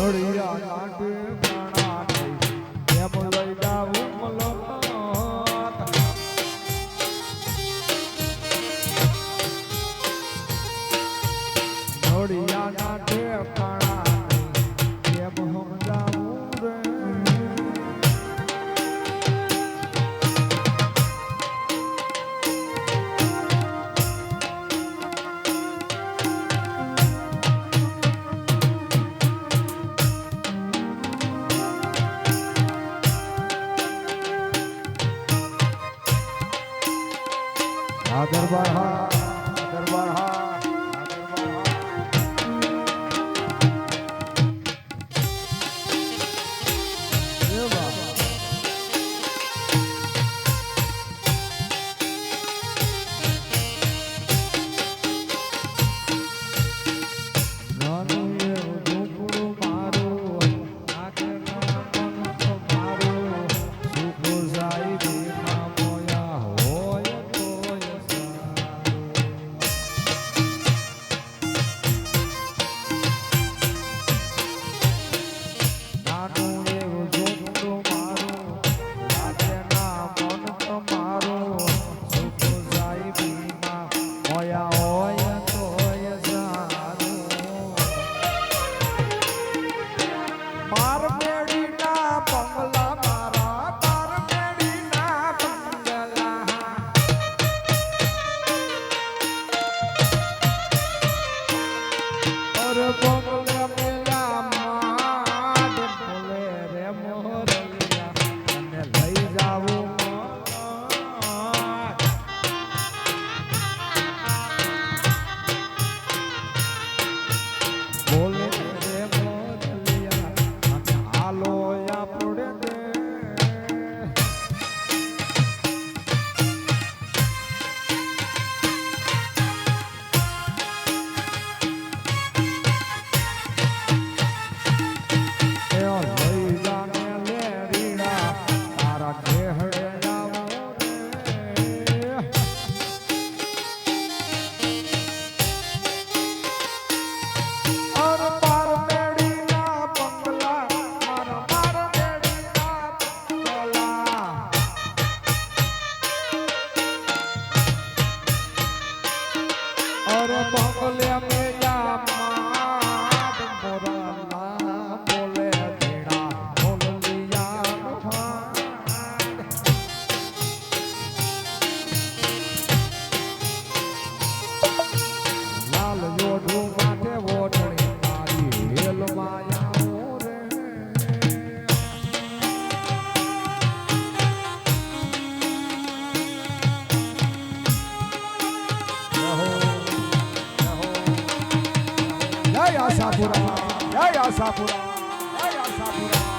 ઘડિયા કાંઠે आदर बढ़ा মঙ্গলে આશાપુરા જય આશાપુરા જય આશાપુરા